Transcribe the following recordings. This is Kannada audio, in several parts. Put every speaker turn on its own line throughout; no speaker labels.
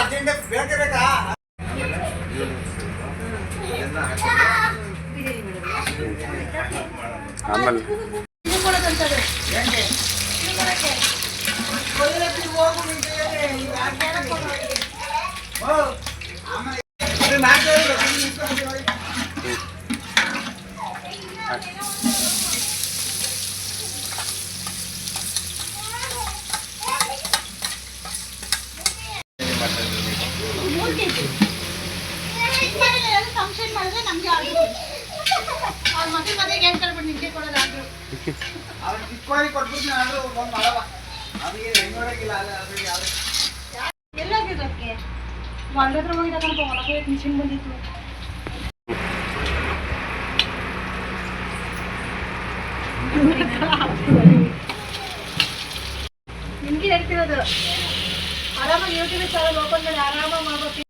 ಅರ್ಜೆಂಟ್ ಬೇಕೇ ಬೇಕಾ
ಆಮೇಲೆ
ಫಂಕ್ಷನ್ ಮಾಡಿದ್ರೆ ನಮ್ಗೆ ಆಗುತ್ತೆ ಅವ್ರ ಮದುವೆ ಮನೆಗೆ ಏನ್ ಕಳ್ಬಿಟ್ಟು ನಿಮ್ಗೆ
ಅವ್ರು ಚಿಕ್ಕವಾಗಿ ಕೊಟ್ಬಿಟ್ಟು ನಾನು ಒಂದು ಮಾಡವ ಅವ್ರಿಗೆ ಹೆಂಗ್ ನೋಡಕ್ಕಿಲ್ಲ ಅಲ್ಲ ಅವ್ರಿಗೆ
ಹೊಲಕ್ಕೆ ಹೋಗಿ ಮಿಷಿನ್ ಬಂದಿತ್ತು. ನಿಮ್ಗೆ ಹೇಳ್ತಿರೋದು ಆರಾಮಾಗಿ ಯೂಟ್ಯೂಬ್ ಚಾನಲ್ ಓಪನ್ ಮಾಡಿ ಆರಾಮಾಗಿ ಮಾಡ್ಬೇಕು.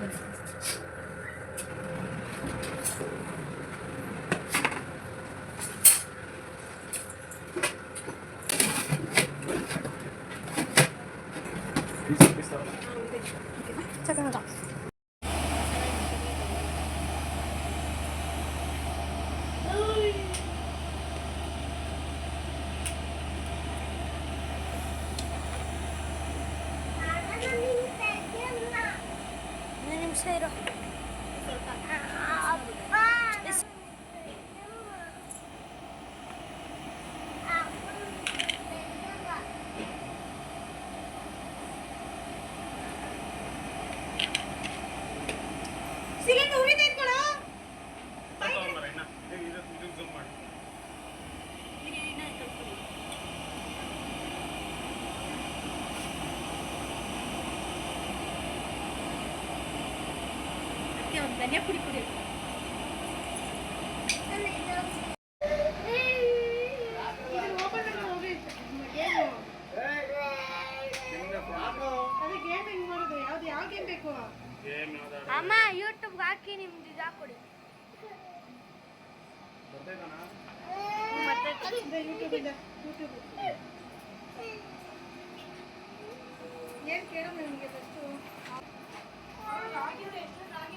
Thank
you.
ನಿಮಿಷ
ಬೇಕು
ಅಮ್ಮ ಯೂಟ್ಯೂಬ್ ಹಾಕಿ ನಿಮ್ದು ಇದು ಹಾಕೊಡಿ.
ಏನ್ ಕೇಳಮ್ಮ ನಿಮಗೆ ಫಸ್ಟು ಎಷ್ಟು ರಾಗಿ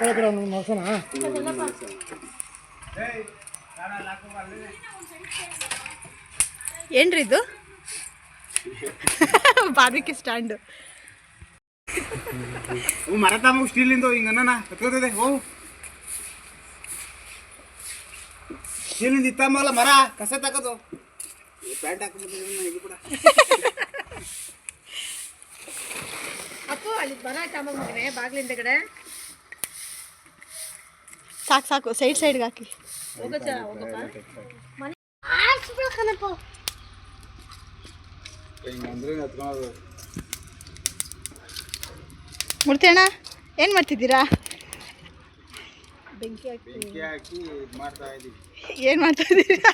ಹ್ಮ್ ಏನ್ರಿ ಇದು? ಬಾದಕ್ಕೆ ಸ್ಟ್ಯಾಂಡ್.
ಮರ ತಮ್ಮ ಸ್ಟೀಲಿಂದು ಹಿಂಗನ್ನ ಕತ್ಕೋತದೆ ಓ. ಸ್ಟೀಲಿಂದ ಇತ್ತಮ್ಮಲ್ಲ ಮರ. ಕಸ ತಗೋದು ಪ್ಯಾಂಟ್ ಹಾಕೊಂಡ್ಬಿಟ್ಟಿದ್ದೀನಿ ಇದು ಕೂಡ.
ಅಪ್ಪು ಅಲ್ಲಿ ಬರ ಮಗನೇ ಬಾಗ್ಲಿಂದ ಕಡೆ ಸಾಕು ಸಾಕು ಸೈಡ್ ಸೈಡ್ಗೆ ಹಾಕಿ.
ಮುಡ್ತೇಣ ಏನ್
ಮೂರ್ತಿ ಅಣ್ಣ ಏನು ಮಾಡ್ತಿದ್ದೀರಾ? ಬೆಂಕಿ ಹಾಕಿ
ಬೆಂಕಿ ಹಾಕಿ ಮಾಡ್ತಾ ಇದೀವಿ
ಏನು ಮಾಡ್ತಾ ಇದ್ದೀರಾ?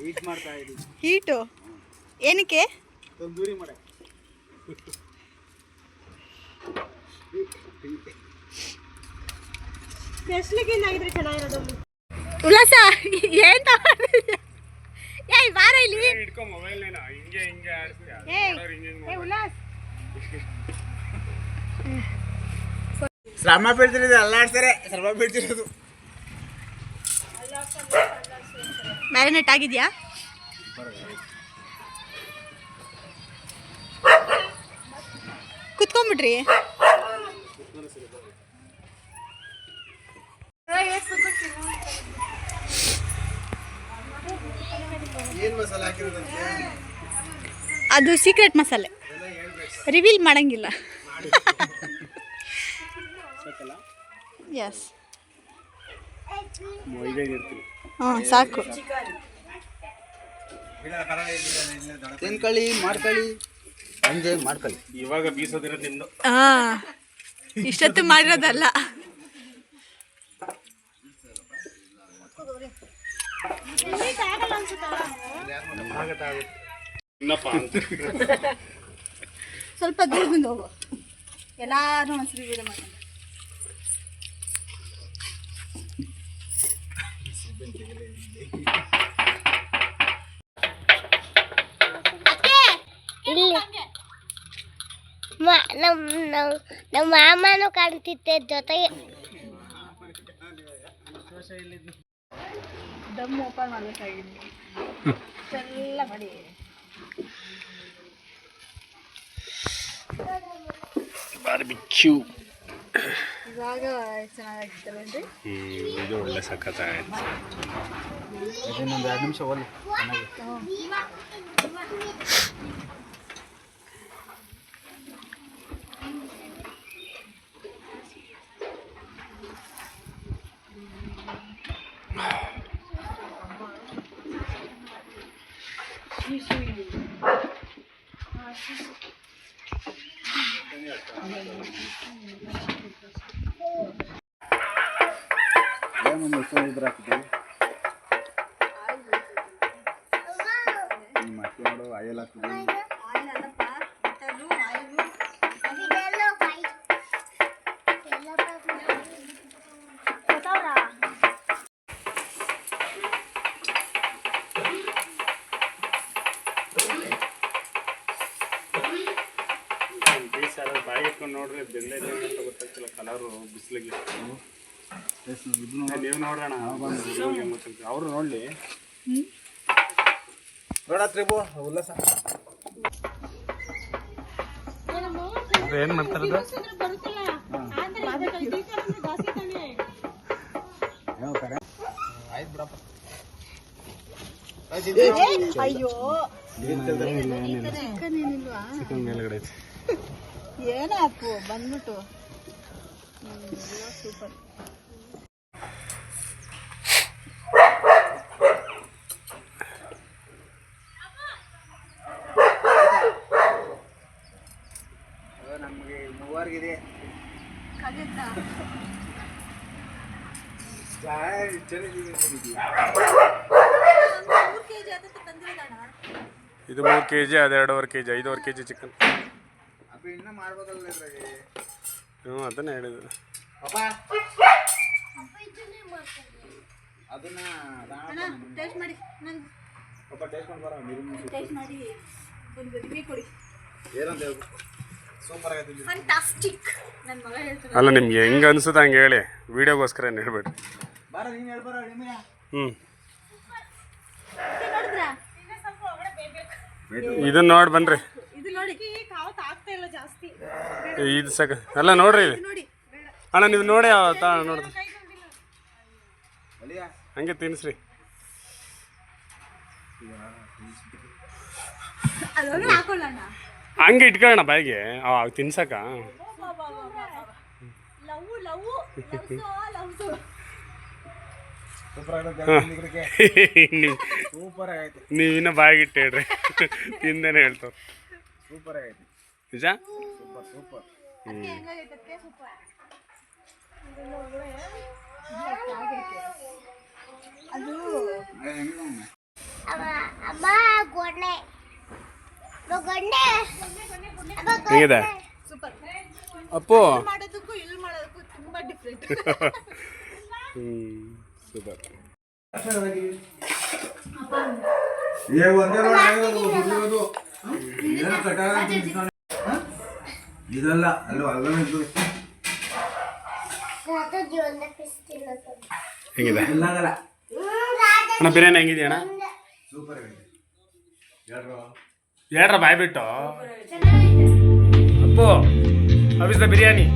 ಹೀಟ್ ಮಾಡ್ತಾ ಇದೀವಿ
ಹೀಟು ಏನಕ್ಕೆ?
ತಂದೂರಿ ಮಾಡ.
ಉಲ್ಲಾಸ ಏನ್? ಏಯ್ ಬಾರ ಇಲ್ಲಿ.
ಹಿಡ್ಕೊ ಮೊಬೈಲ್ ಹಿಂಗೆ ಹಿಂಗೆ ಆಡಿಸ್ತೀಯ
ಏಯ್ ಉಲ್ಲಾಸ್.
ಶ್ರಮ ಬೀಳ್ತಿರೋದು ಅಲ್ಲಾಡ್ತಾರೆ ಶ್ರಮ ಬೀಳ್ತಿರೋದು
ಮ್ಯಾರಿನೇಟ್ ಆಗಿದ್ಯಾ? ಕುತ್ಕೊಂಡ್ಬಿಟ್ರಿ
ಏನು ಮಸಾಲೆ ಹಾಕಿರೋದಂತೆ
ಅದು ಸೀಕ್ರೆಟ್ ಮಸಾಲೆ. ರಿವೀಲ್ ಮಾಡಂಗಿಲ್ಲ. ಎಸ್ ಹಾಂ ಸಾಕು.
ತಿನ್ಕೊಳ್ಳಿ ಮಾಡ್ಕೊಳ್ಳಿ ಸಂಜೆ ಮಾಡ್ಕೊಳ್ಳಿ
ಇವಾಗ ಬೀಸೋದಿರೋದು ನಿಮ್ದು
ಹಾಂ ಇಷ್ಟೊತ್ತು ಮಾಡಿರೋದಲ್ಲ. ಸ್ವಲ್ಪ ದೂರದಿಂದ ಹೋಗು ಎಲ್ಲಾರು ಒಂದ್ಸರಿ ವಿಡಿಯೋ ಮಾಡೋಣ
ಇಲ್ಲಿ ಮ- ನಮ್ ನಮ್ ನಮ್ಮ ಮಾಮನು ಕಾಣ್ತಿತ್ತೆ ಜೊತೆಗೆ
ದಮ್ ಓಪನ್ ಮಾಡಬೇಕಾಗಿದೆ ಎಲ್ಲ ಮಾಡಿ.
ಬಾರ್ಬಿಕ್ಯೂ
ಇವಾಗ ಚೆನ್ನಾಗಿರ್ತಲ್ಲ
ಇದು ಒಳ್ಳೆ ಸಖತ್ತಾಗೈತೆ
ಇದನ್ನೊಂದು ಎರಡು ನಿಮಿಷ ಒಳ್ಳೆ ಏನೊಂದು ಇದ್ರ ಹಾಕಿದ್ದೀವಿ ನಿಮ್ಮ ಅಕ್ಕಿ ಮಾಡು ಆಯಲ್ ಹಾಕಿದ್ದೀವಿ
ಬಾಯಿ ನೋಡ್ರಿ ಬೆಲ್ಲ ಅಂತ ಗೊತ್ತಾಗ್ತಿಲ್ಲ ಕಲರು ಬಿಸಿಲಿಗೆ. ನೀವು ನೋಡೋಣ? ಅವರು ನೋಡಲಿ.
ನೋಡತ್ರಿ ಬೋ ಉಲ್ಲಾಸ.
ಏನು
ಕರೆ. ಆಯ್ತು ಬಿಡಪ್ಪ.
ಅಯ್ಯೋ.
ಚಿಕನ್ ಮೇಲ್ಗಡೆ
ಏನಾಪು ಬಂದ್ಬಿಟ್ಟು. ಸೂಪರ್
ನಮಗೆ ಮೂವರ್ಗಿದೆ
ಮೂರು ಕೆ ಜಿ ಆಗುತ್ತೆ ತಂದಿರೋದಣ್ಣ
ಇದು ಮೂರು ಕೆ ಜಿ ಅದು ಎರಡೂವರೆ ಕೆ ಜಿ ಐದೂವರೆ ಕೆ ಜಿ ಚಿಕನ್ ಹ್ಞೂ ಅದನ್ನೇ
ಹೇಳಿದ್ರು
ಅಲ್ಲ ನಿಮ್ಗೆ ಹೆಂಗೆ ಅನ್ಸುತ್ತೆ ಹಂಗೆ ಹೇಳಿ. ವೀಡಿಯೋಗೋಸ್ಕರ ಏನು ಹೇಳ್ಬೇಡಿ. ಹ್ಞೂ ಇದನ್ನ ನೋಡಿ ಬನ್ರಿ
ಇದು ನೋಡಿ ಕಾವತ್ ಆಗ್ತಾ ಇಲ್ಲ ಜಾಸ್ತಿ
ಇದು ಸಕ ಅಲ್ಲ ನೋಡ್ರಿ ಇದು
ನೋಡಿ
ಅಣ್ಣ ನೀವು ನೋಡಿ
ಒಲಿಯಾ
ಹಂಗೆ
ಹಾಕೊಳ್ಳೋಣ
ಹಂಗೆ ಇಟ್ಕೊಳ್ಳೋಣ ಬಾಯಿಗೆ ಅವ ತಿನ್ಸಕ
ಸೂಪರ್ ಆಗೈತೆ.
ನೀವು ಇನ್ನೂ ಹೇಳ್ರಿ. ತಿಂದೇನೆ ಹೇಳ್ತಾವ
ಸೂಪರ್ ಆಗೈತೆ.
ನಿಜ?
ಸೂಪರ್ ಸೂಪರ್
ಅದಕ್ಕೆ ಹೆಂಗಾಗೈತೆ ಅದಕ್ಕೆ ಅದು
ಅಮ್ಮ ಗೊಣ್ಣೆ ಗೊಣ್ಣೆ
ಹೇಗಿದೆ?
ಸೂಪರ್
ಅಪ್ಪು.
ಮಾಡೋದಕ್ಕೂ ಇಲ್ಲಿ ಮಾಡೋದಕ್ಕೂ ತುಂಬಾ ಡಿಫ್ರೆಂಟ್
ಹ್ಞೂ
ಏ ಒಂದೇ. ಏನು? ಇದಲ್ಲ ಅಲ್ಲೋ ಅಲ್ಲೂ ಇದು.
ಹೆಂಗಿದೆ? ಅಣ್ಣ ಬಿರಿಯಾನಿ ಹೆಂಗಿದೆ ಅಣ್ಣ?
ಸೂಪರ್ ಆಗೈತೆ ಹೇಳ್ರು?
ಹೇಳ್ರ ಬಾಯ್ ಬಿಟ್ಟು ಅಪ್ಪು ಅವಿಸ್ದ ಬಿರಿಯಾನಿ.